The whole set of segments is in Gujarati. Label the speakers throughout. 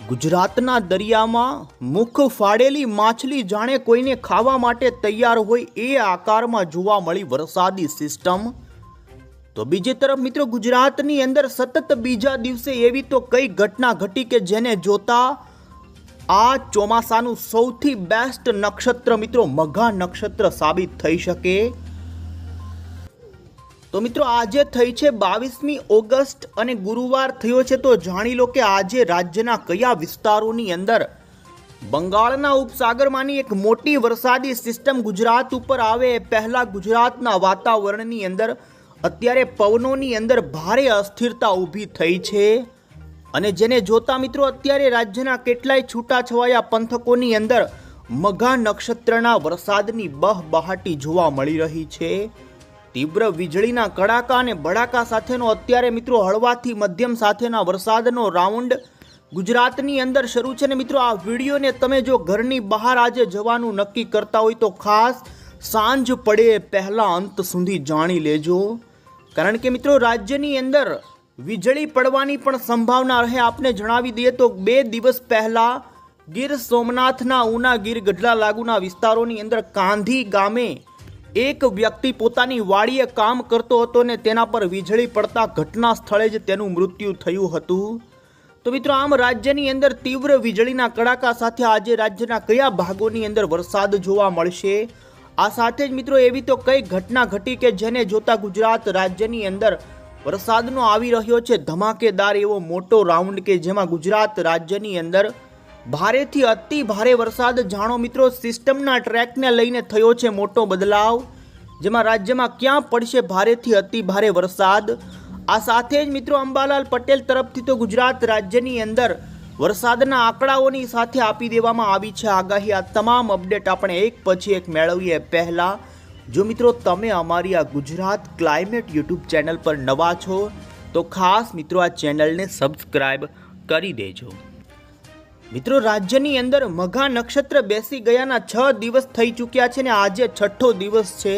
Speaker 1: ગુજરાતના દરિયામાં મુખ ફાડેલી માછલી જાણે કોઈને ખાવા માટે તૈયાર હોય એ આકારમાં જોવા મળી વરસાદી સિસ્ટમ. તો બીજી તરફ મિત્રો ગુજરાતની અંદર સતત બીજા દિવસે એવી તો કઈ ઘટના ઘટી કે જેને જોતા આ ચોમાસાનું સૌથી બેસ્ટ નક્ષત્ર મિત્રો મઘા નક્ષત્ર સાબિત થઈ શકે. તો મિત્રો આજે થઈ છે બાવીસમી ઓગસ્ટ અને ગુરુવાર થયો છે તો જાણી લો કે આજે રાજ્યના કયા વિસ્તારોની અંદર બંગાળના ઉપસાગરમાંની એક મોટી વરસાદી સિસ્ટમ ગુજરાત ઉપર આવે એ પહેલાં ગુજરાતના વાતાવરણની અંદર અત્યારે પવનોની અંદર ભારે અસ્થિરતા ઊભી થઈ છે. અને જેને જોતા મિત્રો અત્યારે રાજ્યના કેટલાય છૂટાછવાયા પંથકોની અંદર મઘા નક્ષત્રના વરસાદની બહબહાટી જોવા મળી રહી છે. તીવ્ર વીજળીના કડાકા અને બડાકા સાથેનો અત્યારે મિત્રો હળવાથી મધ્યમ સાથેના વરસાદનો રાઉન્ડ ગુજરાતની અંદર શરૂ છે. ને મિત્રો આ વિડીયોને તમે જો ઘરની બહાર આજે જવાનું નક્કી કરતા હોય તો ખાસ સાંજ પડે પહેલાં અંત સુધી જાણી લેજો. કારણ કે મિત્રો રાજ્યની અંદર વીજળી પડવાની પણ સંભાવના રહે આપને જણાવી દઈએ તો બે દિવસ પહેલાં ગીર સોમનાથના ઉના ગીર ગઢડા લાગુના વિસ્તારોની અંદર કાંધી ગામે એક વ્યક્તિ પોતાની વાડીએ કામ કરતો હતો ને તેના પર વીજળી પડતા ઘટના સ્થળે જ તેનું મૃત્યુ થયું હતું. તો મિત્રો, આમ રાજ્યની અંદર તીવ્ર વીજળીના કડાકા સાથે આજે રાજ્યના કયા ભાગોની અંદર વરસાદ જોવા મળશે? આ સાથે જ મિત્રો, એવી તો કઈ ઘટના ઘટી કે જેને જોતા ગુજરાત રાજ્યની અંદર વરસાદનો આવી રહ્યો છે ધમાકેદાર એવો મોટો રાઉન્ડ કે જેમાં ગુજરાત રાજ્યની અંદર ભારેથી અતિ ભારે વરસાદ જાણો મિત્રો, સિસ્ટમના ટ્રેકને લઈને થયો છે મોટો બદલાવ. જેમાં રાજ્યમાં ક્યાં પડશે ભારેથી અતિ ભારે વરસાદ? આ સાથે જ મિત્રો, અંબાલાલ પટેલ તરફથી તો ગુજરાત રાજ્યની અંદર વરસાદના આંકડાઓની સાથે આપી દેવામાં આવી છે આગાહી. આ તમામ અપડેટ આપણે એક પછી એક મેળવીએ પહેલાં. જો મિત્રો, તમે અમારી આ ગુજરાત ક્લાઇમેટ યુટ્યુબ ચેનલ પર નવા છો, તો ખાસ મિત્રો આ ચેનલને સબસ્ક્રાઈબ કરી દેજો. મિત્રો, રાજ્યની અંદર મઘા નક્ષત્ર બેસી ગયાના છ દિવસ થઈ ચૂક્યા છે ને આજે છઠ્ઠો દિવસ છે.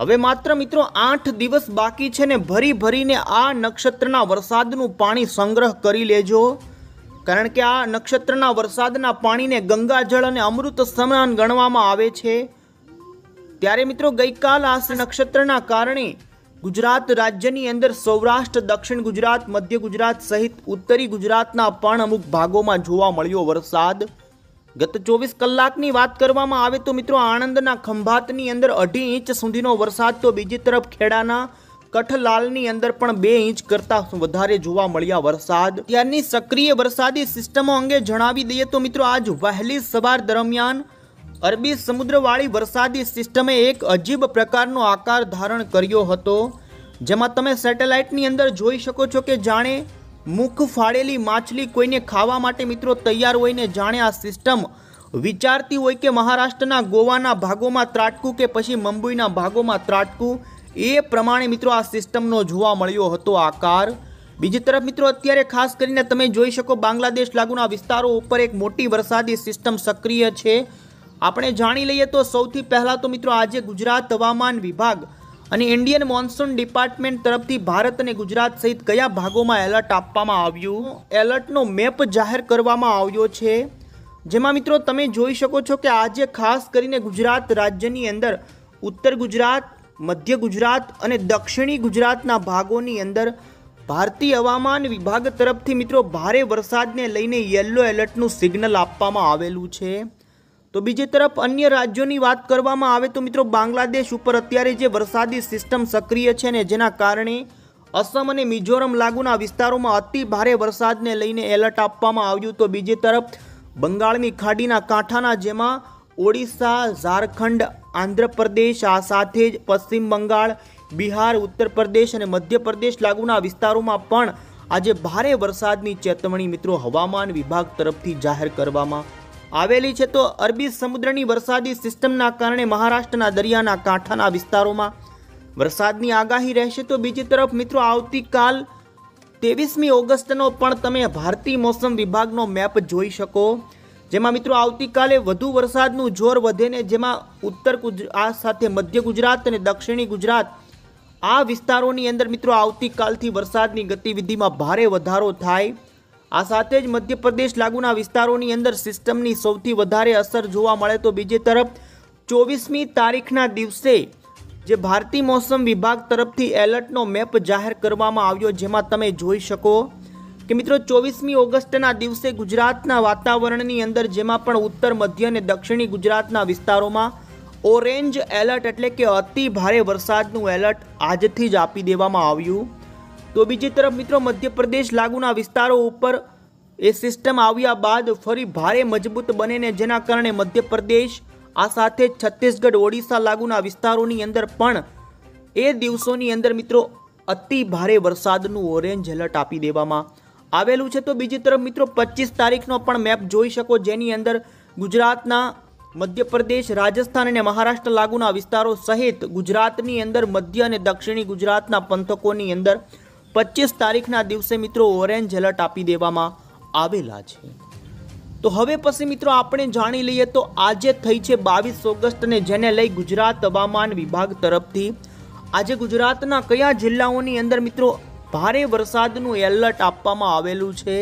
Speaker 1: હવે માત્ર મિત્રો આઠ દિવસ બાકી છે ને ભરી ભરીને આ નક્ષત્રના વરસાદનું પાણી સંગ્રહ કરી લેજો. કારણ કે આ નક્ષત્રના વરસાદના પાણીને ગંગાજળ અને અમૃત સમાન ગણવામાં આવે છે. ત્યારે મિત્રો ગઈકાલ આ નક્ષત્રના કારણે ગુજરાત રાજ્યની અંદર સૌરાષ્ટ્ર, દક્ષિણ ગુજરાત, મધ્ય ગુજરાત સહિત ઉત્તરી ગુજરાતના પણ અમુક ભાગોમાં જોવા મળ્યો વરસાદ. ગત ચોવીસ કલાકની વાત કરવામાં આવે તો મિત્રો આણંદના ખંભાતની અંદર અઢી ઇંચ સુધીનો વરસાદ તો બીજી તરફ ખેડાના કઠલાલની અંદર પણ બે ઇંચ કરતાં વધારે જોવા મળ્યા વરસાદ. ત્યારની સક્રિય વરસાદી સિસ્ટમો અંગે જણાવી દઈએ તો મિત્રો આજ વહેલી સવાર દરમિયાન અરબી સમુદ્રવાળી વરસાદી સિસ્ટમે એક અજીબ પ્રકારનો આકાર ધારણ કર્યો હતો, જેમાં તમે સેટેલાઇટની અંદર જોઈ શકો છો કે જાણે મુખ ફાળેલી માછલી કોઈને ખાવા માટે મિત્રો તૈયાર હોય ને જાણે આ સિસ્ટમ વિચારતી હોય કે મહારાષ્ટ્રના ગોવાના ભાગોમાં ત્રાટકું કે પછી મુંબઈના ભાગોમાં ત્રાટકું, એ પ્રમાણે મિત્રો આ સિસ્ટમનો જોવા મળ્યો હતો આકાર. બીજી તરફ મિત્રો અત્યારે ખાસ કરીને તમે જોઈ શકો બાંગ્લાદેશ લાગુના વિસ્તારો ઉપર એક મોટી વરસાદી સિસ્ટમ સક્રિય છે. આપણે જાણી લઈએ તો સૌથી પહેલાં તો મિત્રો આજે ગુજરાત હવામાન વિભાગ અને ઇન્ડિયન મોન્સૂન ડિપાર્ટમેન્ટ તરફથી ભારત અને ગુજરાત સહિત કયા ભાગોમાં એલર્ટ આપવામાં આવ્યું? એલર્ટનો મેપ જાહેર કરવામાં આવ્યો છે. જેમાં મિત્રો તમે જોઈ શકો છો કે આજે ખાસ કરીને ગુજરાત રાજ્યની અંદર ઉત્તર ગુજરાત, મધ્ય ગુજરાત અને દક્ષિણી ગુજરાતના ભાગોની અંદર ભારતીય હવામાન વિભાગ તરફથી મિત્રો ભારે વરસાદને લઈને યલો એલર્ટનું સિગ્નલ આપવામાં આવેલું છે. તો બીજી તરફ અન્ય રાજ્યોની વાત કરવામાં આવે તો મિત્રો બાંગ્લાદેશ ઉપર અત્યારે જે વરસાદી સિસ્ટમ સક્રિય છે ને જેના કારણે અસમ અને મિઝોરમ લાગુના વિસ્તારોમાં અતિ ભારે વરસાદને લઈને એલર્ટ આપવામાં આવ્યું. તો બીજી તરફ બંગાળની ખાડીના કાંઠાના જેમાં ઓડિશા, ઝારખંડ, આંધ્રપ્રદેશ, આ સાથે જ પશ્ચિમ બંગાળ, બિહાર ઉત્તર પ્રદેશ અને મધ્યપ્રદેશ લાગુના વિસ્તારોમાં પણ આજે ભારે વરસાદની ચેતવણી મિત્રો હવામાન વિભાગ તરફથી જાહેર કરવામાં આવેલી છે તો અરબી સમુદ્રની વરસાદી સિસ્ટમના કારણે મહારાષ્ટ્રના દરિયાના કાંઠાના વિસ્તારોમાં વરસાદની આગાહી રહેશે તો બીજી તરફ મિત્રો આવતીકાલ ત્રેવીસમી ઓગસ્ટનો પણ તમે ભારતીય મોસમ વિભાગનો મેપ જોઈ શકો. જેમાં મિત્રો આવતીકાલે વધુ વરસાદનું જોર વધે ને જેમાં ઉત્તર ગુજરાત સાથે મધ્ય ગુજરાત અને દક્ષિણી ગુજરાત આ વિસ્તારોની અંદર મિત્રો આવતીકાલથી વરસાદની ગતિવિધિમાં ભારે વધારો થાય. આ સાથે જ મધ્યપ્રદેશ લાગુના વિસ્તારોની અંદર સિસ્ટમની સૌથી વધારે અસર જોવા મળે તો બીજી તરફ ચોવીસમી તારીખના દિવસે જે ભારતીય મોસમ વિભાગ તરફથી એલર્ટનો મેપ જાહેર કરવામાં આવ્યો જેમાં તમે જોઈ શકો કે મિત્રો ચોવીસમી ઓગસ્ટના દિવસે ગુજરાતના વાતાવરણની અંદર જેમાં પણ ઉત્તર, મધ્ય અને દક્ષિણી ગુજરાતના વિસ્તારોમાં ઓરેન્જ એલર્ટ એટલે કે અતિ ભારે વરસાદનું એલર્ટ આજથી જ આપી દેવામાં આવ્યું. તો બીજી તરફ મિત્રો મધ્યપ્રદેશ લાગુના વિસ્તારો ઉપર એ સિસ્ટમ આવ્યા બાદ ફરી ભારે મજબૂત બને ને જેના કારણે મધ્યપ્રદેશ, આ સાથે છત્તીસગઢ, ઓડિશા લાગુના વિસ્તારોની અંદર પણ એ દિવસોની અંદર મિત્રો અતિ ભારે વરસાદનું ઓરેન્જ એલર્ટ આપી દેવામાં આવેલું છે. તો બીજી તરફ મિત્રો પચીસ તારીખનો પણ મેપ જોઈ શકો જેની અંદર ગુજરાતના મધ્યપ્રદેશ, રાજસ્થાન અને મહારાષ્ટ્ર લાગુના વિસ્તારો સહિત ગુજરાતની અંદર મધ્ય અને દક્ષિણી ગુજરાતના પંથકોની અંદર પચીસ તારીખના દિવસે મિત્રો ઓરેન્જ એલર્ટ આપી દેવામાં આવેલા છે. તો હવે પછી મિત્રો આપણે જાણી લઈએ તો આજે થઈ છે બાવીસ ઓગસ્ટને જેને લઈ ગુજરાત હવામાન વિભાગ તરફથી આજે ગુજરાતના કયા જિલ્લાઓની અંદર મિત્રો ભારે વરસાદનું એલર્ટ આપવામાં આવેલું છે?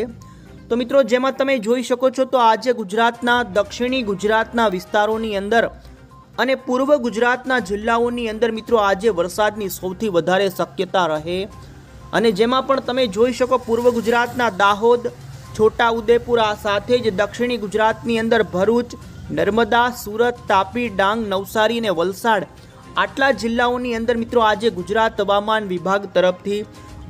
Speaker 1: તો મિત્રો જેમાં તમે જોઈ શકો છો તો આજે ગુજરાતના, દક્ષિણી ગુજરાતના વિસ્તારોની અંદર અને પૂર્વ ગુજરાતના જિલ્લાઓની અંદર મિત્રો આજે વરસાદની સૌથી વધારે શક્યતા રહે. અને જેમાં પણ તમે જોઈ શકો પૂર્વ ગુજરાતના દાહોદ છોટા ઉદેપુરા સાથે જ દક્ષિણી ગુજરાતની અંદર ભરૂચ, નર્મદા, સુરત, તાપી, ડાંગ, નવસારી અને વલસાડ. આટલા જિલ્લાઓની અંદર મિત્રો આજે ગુજરાત હવામાન વિભાગ તરફથી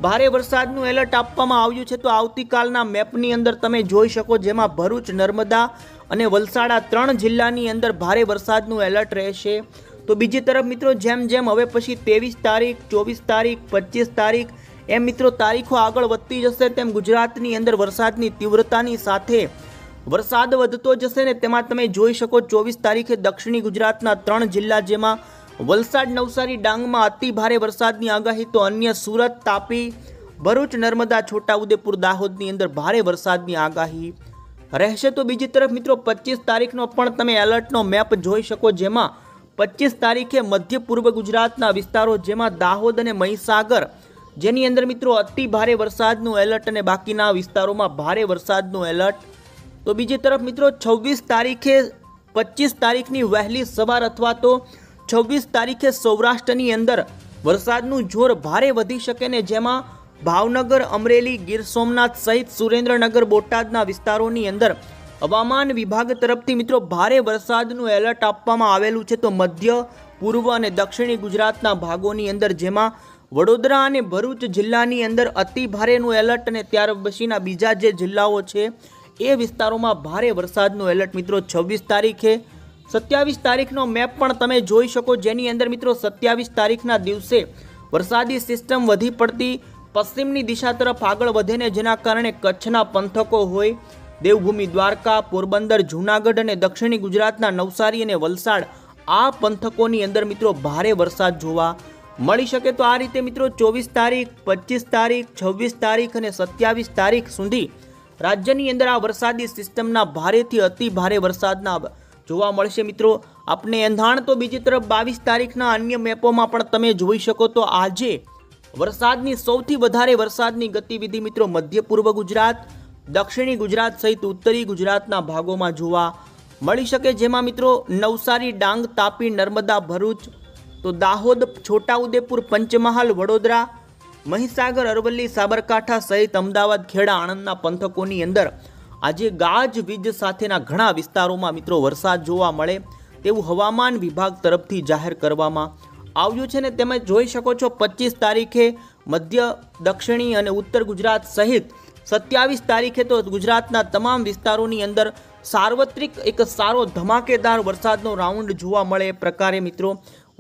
Speaker 1: ભારે વરસાદનું એલર્ટ આપવામાં આવ્યું છે. તો આવતીકાલના મેપની અંદર તમે જોઈ શકો જેમાં ભરૂચ, નર્મદા અને વલસાડ આ ત્રણ જિલ્લાની અંદર ભારે વરસાદનું એલર્ટ રહેશે. તો બીજી તરફ મિત્રો જેમ જેમ હવે પછી ત્રેવીસ તારીખ, ચોવીસ તારીખ, પચીસ તારીખ એમ મિત્રો, તારીખો આગળ વધતી જશે તેમ ગુજરાતની અંદર વરસાદની તીવ્રતાની સાથે વરસાદ વધતો જશે ને તેમાં તમે જોઈ શકો ચોવીસ તારીખે દક્ષિણી ગુજરાતના ત્રણ જિલ્લા જેમાં વલસાડ, નવસારી, ડાંગમાં અતિ ભારે વરસાદની આગાહી. તો અન્ય સુરત, તાપી, ભરૂચ, નર્મદા, છોટાઉદેપુર, દાહોદની અંદર ભારે વરસાદની આગાહી રહેશે. તો બીજી તરફ મિત્રો, પચીસ તારીખનો પણ તમે એલર્ટનો મેપ જોઈ શકો જેમાં પચીસ તારીખે મધ્ય પૂર્વ ગુજરાતના વિસ્તારો જેમાં દાહોદ અને મહીસાગર જેની અંદર મિત્રો અતિ ભારે વરસાદનું એલર્ટ અને બાકીના વિસ્તારોમાં ભારે વરસાદનું એલર્ટ તો બીજી તરફ મિત્રો છવ્વીસ તારીખે પચીસ તારીખની વહેલી સવાર અથવા તો છવ્વીસ તારીખે સૌરાષ્ટ્રની અંદર વરસાદનું જોર ભારે વધી શકે ને જેમાં ભાવનગર, અમરેલી, ગીર સોમનાથ સહિત સુરેન્દ્રનગર, બોટાદના વિસ્તારોની અંદર હવામાન વિભાગ તરફથી મિત્રો ભારે વરસાદનું એલર્ટ આપવામાં આવેલું છે. તો મધ્ય, પૂર્વ અને દક્ષિણી ગુજરાતના ભાગોની અંદર જેમાં વડોદરા અને ભરૂચ જિલ્લાની અંદર અતિ ભારેનું એલર્ટ અને ત્યાર પછીના બીજા જે જિલ્લાઓ છે, એ વિસ્તારોમાં ભારે વરસાદનું એલર્ટ મિત્રો, છવ્વીસ તારીખે સત્યાવીસ તારીખનો મેપ પણ તમે જોઈ શકો, જેની અંદર મિત્રો સત્યાવીસ તારીખના દિવસે વરસાદી સિસ્ટમ વધી પડતી, પશ્ચિમની દિશા તરફ આગળ વધે ને જેના કારણે કચ્છના પંથકો હોય, દેવભૂમિ દ્વારકા, પોરબંદર, જૂનાગઢ અને દક્ષિણી ગુજરાતના નવસારી અને વલસાડ, આ પંથકોની અંદર મિત્રો ભારે વરસાદ જોવા મળી શકે તો આ રીતે મિત્રો ચોવીસ તારીખ, પચીસ તારીખ, છવ્વીસ તારીખ અને સત્યાવીસ તારીખ સુધી રાજ્યની અંદર આ વરસાદી સિસ્ટમના ભારેથી અતિ ભારે વરસાદના જોવા મળશે મિત્રો. આપને એંધાણ તો બીજી તરફ બાવીસ તારીખના અન્ય મેપોમાં પણ તમે જોઈ શકો તો આજે વરસાદની સૌથી વધારે વરસાદની ગતિવિધિ મિત્રો મધ્ય પૂર્વ ગુજરાત, દક્ષિણી ગુજરાત સહિત ઉત્તરી ગુજરાતના ભાગોમાં જોવા મળી શકે. જેમાં મિત્રો નવસારી, ડાંગ, તાપી, નર્મદા, ભરૂચ તો દાહોદ, છોટાઉદેપુર, પંચમહાલ, વડોદરા, મહીસાગર, અરવલ્લી, સાબરકાંઠા સહિત અમદાવાદ, ખેડા, આણંદના પંથકોની અંદર આજે ગાજ વીજ સાથેના ઘણા વિસ્તારોમાં મિત્રો વરસાદ જોવા મળે તેવું હવામાન વિભાગ તરફથી જાહેર કરવામાં આવ્યું છે ને તમે જોઈ શકો છો પચીસ તારીખે મધ્ય, દક્ષિણી અને ઉત્તર ગુજરાત સહિત સત્યાવીસ તારીખે તો ગુજરાતના તમામ વિસ્તારોની અંદર સાર્વત્રિક એક સારો ધમાકેદાર વરસાદનો રાઉન્ડ જોવા મળે એ પ્રકારે મિત્રો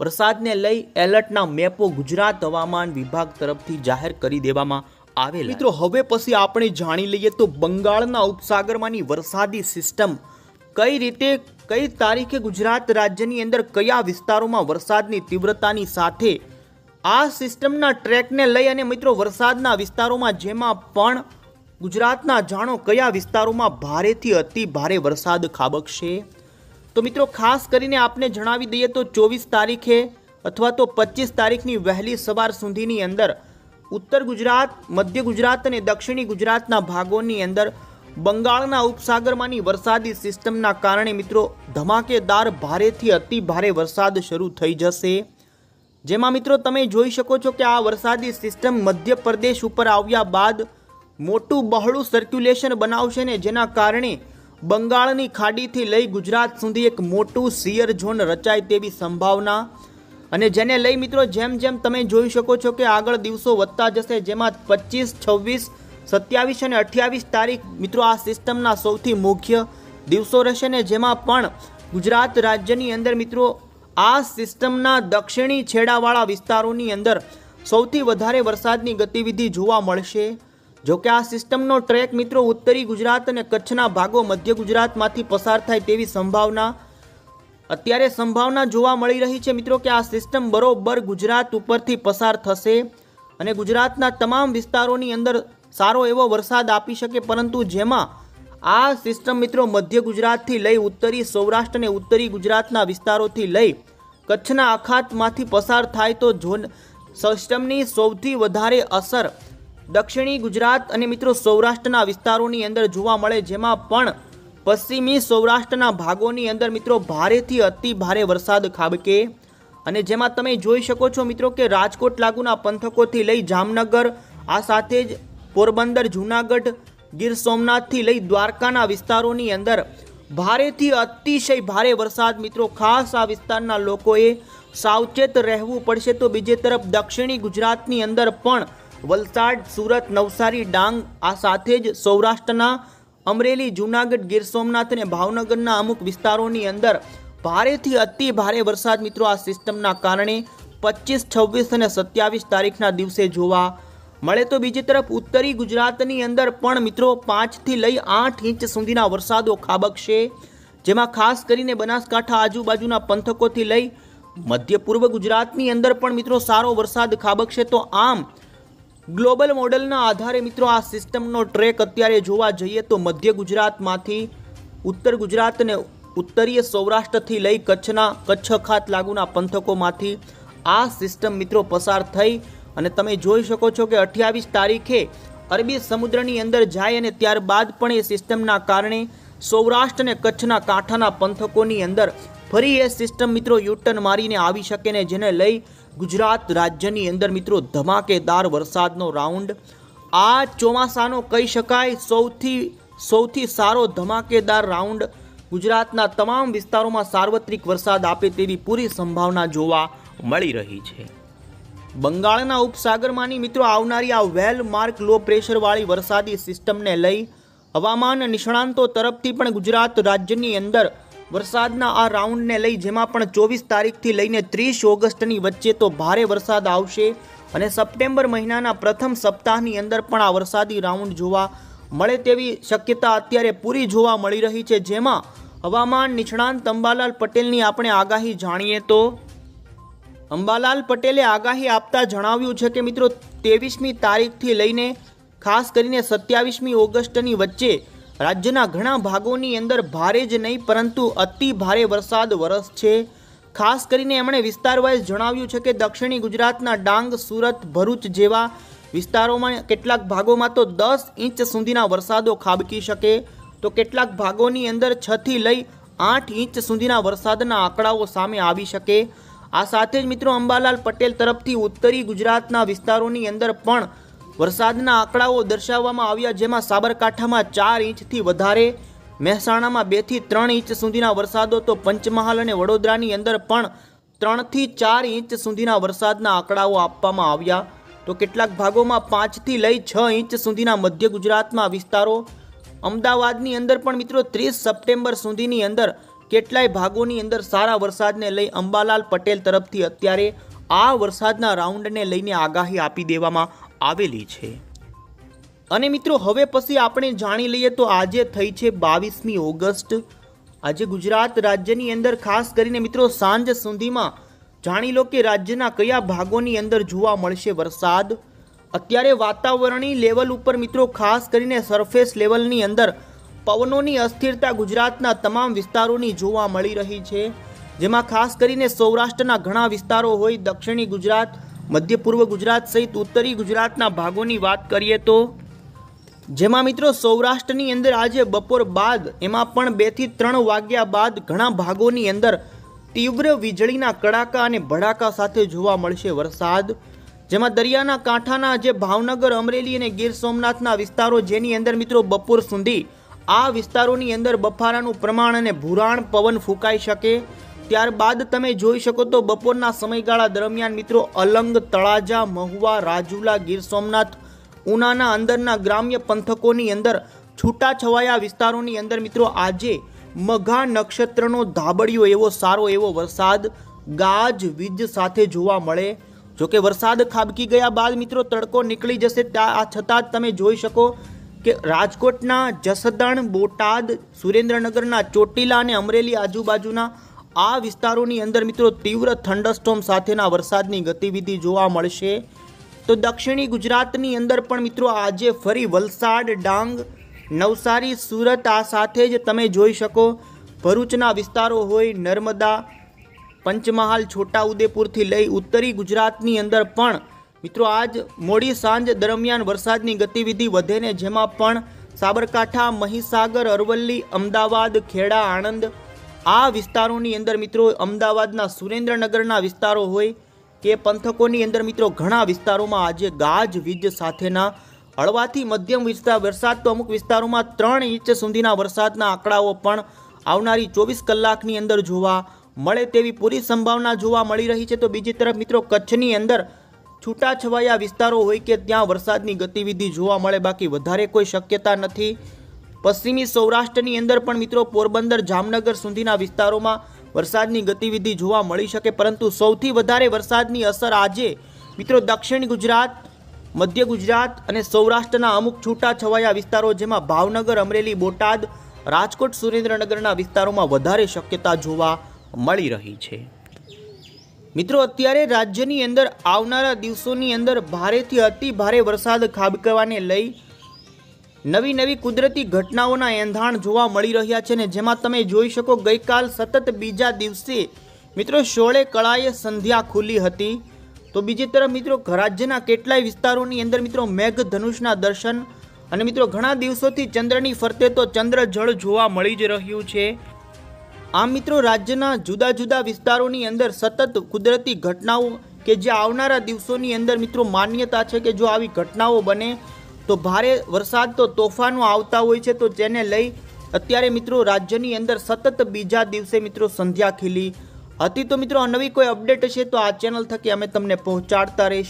Speaker 1: વરસાદને લઈ એલર્ટના મેપો ગુજરાત હવામાન વિભાગ તરફથી જાહેર કરી દેવામાં આવેલ. મિત્રો, હવે પછી આપણે જાણી લઈએ તો બંગાળના ઉપસાગરમાંની વરસાદી સિસ્ટમ કઈ રીતે, કઈ તારીખે ગુજરાત રાજ્યની અંદર કયા વિસ્તારોમાં વરસાદની તીવ્રતાની સાથે આ સિસ્ટમના ટ્રેકને લઈ અને મિત્રો, વરસાદના વિસ્તારોમાં જેમાં પણ ગુજરાતના જાણો કયા વિસ્તારોમાં ભારેથી અતિ ભારે વરસાદ ખાબકશે? તો મિત્રો, ખાસ કરીને આપને જણાવી દઈએ તો ચોવીસ તારીખે અથવા તો પચીસ તારીખની વહેલી સવાર સુધીની અંદર ઉત્તર ગુજરાત, મધ્ય ગુજરાત અને દક્ષિણી ગુજરાતના ભાગોની અંદર બંગાળના ઉપસાગરમાંની વરસાદી સિસ્ટમના કારણે મિત્રો, ધમાકેદાર ભારેથી અતિ ભારે વરસાદ શરૂ થઈ જશે. જેમાં મિત્રો, તમે જોઈ શકો છો કે આ વરસાદી સિસ્ટમ મધ્ય પ્રદેશ ઉપર આવ્યા બાદ મોટું બહોળું સર્ક્યુલેશન બનાવશે ને જેના કારણે બંગાળની ખાડીથી લઈ ગુજરાત સુધી એક મોટું સિયર ઝોન રચાય તેવી સંભાવના. અને જેને લઈ મિત્રો જેમ જેમ તમે જોઈ શકો છો કે આગળ દિવસો વધતા જશે, જેમાં પચીસ, છવ્વીસ, સત્યાવીસ અને અઠ્યાવીસ તારીખ મિત્રો આ સિસ્ટમના સૌથી મુખ્ય દિવસો રહેશે ને જેમાં પણ ગુજરાત રાજ્યની અંદર મિત્રો આ સિસ્ટમના દક્ષિણી છેડાવાળા વિસ્તારોની અંદર સૌથી વધારે વરસાદની ગતિવિધિ જોવા મળશે. જો કે આ સિસ્ટમનો ટ્રેક મિત્રો ઉત્તરી ગુજરાત અને કચ્છના ભાગો મધ્ય ગુજરાતમાંથી પસાર થાય તેવી સંભાવના, અત્યારે સંભાવના જોવા મળી રહી છે મિત્રો કે આ સિસ્ટમ બરોબર ગુજરાત ઉપરથી પસાર થશે અને ગુજરાતના તમામ વિસ્તારોની અંદર સારો એવો વરસાદ આપી શકે, પરંતુ જેમાં આ સિસ્ટમ મિત્રો મધ્ય ગુજરાતથી લઈ ઉત્તરી સૌરાષ્ટ્ર અને ઉત્તરી ગુજરાતના વિસ્તારોથી લઈ કચ્છના અખાતમાંથી પસાર થાય તો ઝોન સિસ્ટમની સૌથી વધારે અસર દક્ષિણી ગુજરાત અને મિત્રો સૌરાષ્ટ્રના વિસ્તારોની અંદર જોવા મળે જેમાં પણ પશ્ચિમી સૌરાષ્ટ્રના ભાગોની અંદર મિત્રો ભારેથી અતિ ભારે વરસાદ ખાબકે. અને જેમાં તમે જોઈ શકો છો મિત્રો કે રાજકોટ લાગુના પંથકોથી લઈ જામનગર, આ સાથે જ પોરબંદર, જૂનાગઢ, ગીર સોમનાથથી લઈ દ્વારકાના વિસ્તારોની અંદર ભારેથી અતિશય ભારે વરસાદ મિત્રો ખાસ આ વિસ્તારના લોકોએ સાવચેત રહેવું પડશે. તો બીજી તરફ દક્ષિણી ગુજરાતની અંદર પણ વલસાડ, સુરત, નવસારી, ડાંગ આ સાથે જ સૌરાષ્ટ્રના અમરેલી, જૂનાગઢ, ગીર સોમનાથ અને ભાવનગરના અમુક વિસ્તારોની અંદર ભારેથી અતિ ભારે વરસાદ મિત્રો આ સિસ્ટમના કારણે પચીસ, છવ્વીસ અને સત્યાવીસ તારીખના દિવસે જોવા મળે. તો બીજી તરફ ઉત્તરી ગુજરાતની અંદર પણ મિત્રો પાંચથી લઈ આઠ ઇંચ સુધીના વરસાદો ખાબકશે, જેમાં ખાસ કરીને બનાસકાંઠા આજુબાજુના પંથકોથી લઈ મધ્ય પૂર્વ ગુજરાતની અંદર પણ મિત્રો સારો વરસાદ ખાબકશે. તો આમ ગ્લોબલ મોડલના આધારે મિત્રો આ સિસ્ટમનો ટ્રેક અત્યારે જોવા જઈએ તો મધ્ય ગુજરાતમાંથી ઉત્તર ગુજરાત અને ઉત્તરીય સૌરાષ્ટ્રથી લઈ કચ્છના કચ્છ ખાત લાગુના પંથકોમાંથી આ સિસ્ટમ મિત્રો પસાર થઈ અને તમે જોઈ શકો છો કે અઠ્યાવીસ તારીખે અરબી સમુદ્રની અંદર જાય અને ત્યારબાદ પણ એ સિસ્ટમના કારણે સૌરાષ્ટ્ર અને કચ્છના કાંઠાના પંથકોની અંદર ફરી એ સિસ્ટમ મિત્રો યુટર્ન મારીને આવી શકે ને જેને લઈ ગુજરાત રાજ્યની અંદર મિત્રો ધમાકેદાર વરસાદનો રાઉન્ડ આ ચોમાસાનો કહી શકાય સૌથી સૌથી સારો ધમાકેદાર રાઉન્ડ ગુજરાતના તમામ વિસ્તારોમાં સાર્વત્રિક વરસાદ આપે તેવી પૂરી સંભાવના જોવા મળી રહી છે. બંગાળના ઉપસાગરમાંની મિત્રો આવનારી આ વેલ માર્ક લો પ્રેશરવાળી વરસાદી સિસ્ટમને લઈ હવામાન નિષ્ણાંતો તરફથી પણ ગુજરાત રાજ્યની અંદર વરસાદના આ રાઉન્ડને લઈ જેમાં પણ ચોવીસ તારીખથી લઈને ત્રીસ ઓગસ્ટની વચ્ચે તો ભારે વરસાદ આવશે અને સપ્ટેમ્બર મહિનાના પ્રથમ સપ્તાહની અંદર પણ આ વરસાદી રાઉન્ડ જોવા મળે તેવી શક્યતા અત્યારે પૂરી જોવા મળી રહી છે. જેમાં હવામાન નિષ્ણાંત અંબાલાલ પટેલની આપણે આગાહી જાણીએ તો અંબાલાલ પટેલે આગાહી આપતા જણાવ્યું છે કે મિત્રો, ત્રેવીસમી તારીખથી લઈને ખાસ કરીને સત્યાવીસમી ઓગસ્ટની વચ્ચે રાજ્યના ઘણા ભાગોની અંદર ભારે જ નહીં, પરંતુ અતિ ભારે વરસાદ વરસ છે. ખાસ કરીને એમણે વિસ્તારવાઇઝ જણાવ્યું છે કે દક્ષિણી ગુજરાતના ડાંગ, સુરત, ભરૂચ જેવા વિસ્તારોમાં કેટલાક ભાગોમાં તો દસ ઇંચ સુધીના વરસાદો ખાબકી શકે. તો કેટલાક ભાગોની અંદર છથી લઈ આઠ ઇંચ સુધીના વરસાદના આંકડાઓ સામે આવી શકે. આ સાથે જ મિત્રો અંબાલાલ પટેલ તરફથી ઉત્તરી ગુજરાતના વિસ્તારોની અંદર પણ વરસાદના આંકડાઓ દર્શાવવામાં આવ્યા જેમાં સાબરકાંઠામાં ચાર ઇંચથી વધારે, મહેસાણામાં બેથી ત્રણ ઇંચ સુધીના વરસાદો, તો પંચમહાલ અને વડોદરાની અંદર પણ ત્રણથી ચાર ઇંચ સુધીના વરસાદના આંકડાઓ આપવામાં આવ્યા. તો કેટલાક ભાગોમાં પાંચથી લઈ છ ઇંચ સુધીના મધ્ય ગુજરાતમાં વિસ્તારો. અમદાવાદની અંદર પણ મિત્રો ત્રીસ સપ્ટેમ્બર સુધીની અંદર કેટલાય ભાગોની અંદર સારા વરસાદને લઈ અંબાલાલ પટેલ તરફથી અત્યારે આ વરસાદના રાઉન્ડને લઈને આગાહી આપી દેવામાં આવેલી છે. અને મિત્રો, હવે પછી આપણે જાણી લઈએ તો આજે થઈ છે બાવીસમી ઓગસ્ટ. આજે ગુજરાત રાજ્યની અંદર ખાસ કરીને મિત્રો, સાંજ સુધીમાં જાણી લો કે રાજ્યના કયા ભાગોની અંદર જોવા મળશે વરસાદ. અત્યારે વાતાવરણી લેવલ ઉપર મિત્રો, ખાસ કરીને સરફેસ લેવલની અંદર પવનોની અસ્થિરતા ગુજરાતના તમામ વિસ્તારોની જોવા મળી રહી છે. જેમાં ખાસ કરીને સૌરાષ્ટ્રના ઘણા વિસ્તારો હોય, દક્ષિણી ગુજરાત મધ્ય પૂર્વ ગુજરાત સહિત ઉત્તરી ગુજરાતના ભાગોની વાત કરીએ તો, જેમાં મિત્રો સૌરાષ્ટ્રની અંદર આજે બપોર બાદ, એમાં પણ બેથી ત્રણ વાગ્યા બાદ ઘણા ભાગોની અંદર તીવ્ર વીજળીના કડાકા અને ભડાકા સાથે જોવા મળશે વરસાદ. જેમાં દરિયાના કાંઠાના જે ભાવનગર, અમરેલી અને ગીર સોમનાથના વિસ્તારો જેની અંદર મિત્રો બપોર સુધી આ વિસ્તારોની અંદર બફારાનું પ્રમાણ અને ભૂરાણ પવન ફૂંકાઈ શકે. ત્યારબાદ તમે જોઈ શકો તો બપોરના સમયગાળા દરમિયાન મિત્રો અલંગ, તળાજા, મહુવા, રાજુલા, ગીર સોમનાથ, ઉનાના અંદરના ગ્રામ્ય પંથકોની અંદર છૂટાછવાયા વિસ્તારોની અંદર મિત્રો આજે મઘા નક્ષત્રનો ધાબળિયો એવો સારો એવો વરસાદ ગાજ, વીજ સાથે જોવા મળે. જોકે વરસાદ ખાબકી ગયા બાદ મિત્રો તડકો નીકળી જશે આ છતાં જ તમે જોઈ શકો કે રાજકોટના જસદણ, બોટાદ, સુરેન્દ્રનગરના ચોટીલા અને અમરેલી આજુબાજુના આ વિસ્તારોની અંદર મિત્રો તીવ્ર થંડરસ્ટોમ સાથેના વરસાદની ગતિવિધિ જોવા મળશે. તો દક્ષિણી ગુજરાતની અંદર પણ મિત્રો આજે ફરી વલસાડ, ડાંગ, નવસારી, સુરત આ સાથે જ તમે જોઈ શકો. ભરૂચના વિસ્તારો હોય નર્મદા, પંચમહાલ, છોટાઉદેપુરથી લઈ ઉત્તરી ગુજરાતની અંદર પણ મિત્રો આજ મોડી સાંજ દરમિયાન વરસાદની ગતિવિધિ વધે ને જેમાં પણ સાબરકાંઠા, મહીસાગર, અરવલ્લી, અમદાવાદ, ખેડા, આણંદ આ વિસ્તારોની અંદર મિત્રો અમદાવાદના સુરેન્દ્રનગરના વિસ્તારો હોય કે પંથકોની અંદર મિત્રો ઘણા વિસ્તારોમાં આજે ગાજ વીજ સાથેના હળવાથી મધ્યમ વિસ્તાર વરસાદ તો અમુક વિસ્તારોમાં ત્રણ ઇંચ સુધીના વરસાદના આંકડાઓ પણ આવનારી ચોવીસ કલાકની અંદર જોવા મળે તેવી પૂરી સંભાવના જોવા મળી રહી છે. તો બીજી તરફ મિત્રો કચ્છની અંદર છૂટાછવાયા વિસ્તારો હોય કે ત્યાં વરસાદની ગતિવિધિ જોવા મળે, બાકી વધારે કોઈ શક્યતા નથી. પશ્ચિમી સૌરાષ્ટ્રની અંદર પણ મિત્રો પોરબંદર, જામનગર સુધીના વિસ્તારોમાં વરસાદની ગતિવિધિ જોવા મળી શકે, પરંતુ સૌથી વધારે વરસાદની અસર આજે મિત્રો દક્ષિણ ગુજરાત, મધ્ય ગુજરાત અને સૌરાષ્ટ્રના અમુક છૂટાછવાયા વિસ્તારો, જેમાં ભાવનગર, અમરેલી, બોટાદ, રાજકોટ, સુરેન્દ્રનગરના વિસ્તારોમાં વધારે શક્યતા જોવા મળી રહી છે. મિત્રો અત્યારે રાજ્યની અંદર આવનારા દિવસોની અંદર ભારેથી અતિ ભારે વરસાદ ખાબકવાને લઈ નવી નવી કુદરતી ઘટનાઓના એંધાણ જોવા મળી રહ્યા છે ને જેમાં તમે જોઈ શકો ગઈકાલ સતત બીજા દિવસે મિત્રો સોળે કળાએ સંધ્યા ખુલી હતી. તો બીજી તરફ મિત્રો રાજ્યના કેટલાય વિસ્તારોની અંદર મિત્રો મેઘધનુષના દર્શન અને મિત્રો ઘણા દિવસોથી ચંદ્રની ફરતે તો ચંદ્ર જળ જોવા મળી જ રહ્યું છે. આમ મિત્રો રાજ્યના જુદા જુદા વિસ્તારોની અંદર સતત કુદરતી ઘટનાઓ કે જે આવનારા દિવસોની અંદર મિત્રો માન્યતા છે કે જો આવી ઘટનાઓ બને તો ભારે વરસાદ તો તોફાનો આવતા હોય છે, તો જેને લઈ અત્યારે મિત્રો રાજ્યની અંદર સતત બીજા દિવસે મિત્રો સંધ્યા ખીલી હતી. તો મિત્રો નવી કોઈ અપડેટ હશે તો આ ચેનલ થકી અમે તમને પહોંચાડતા રહીશું.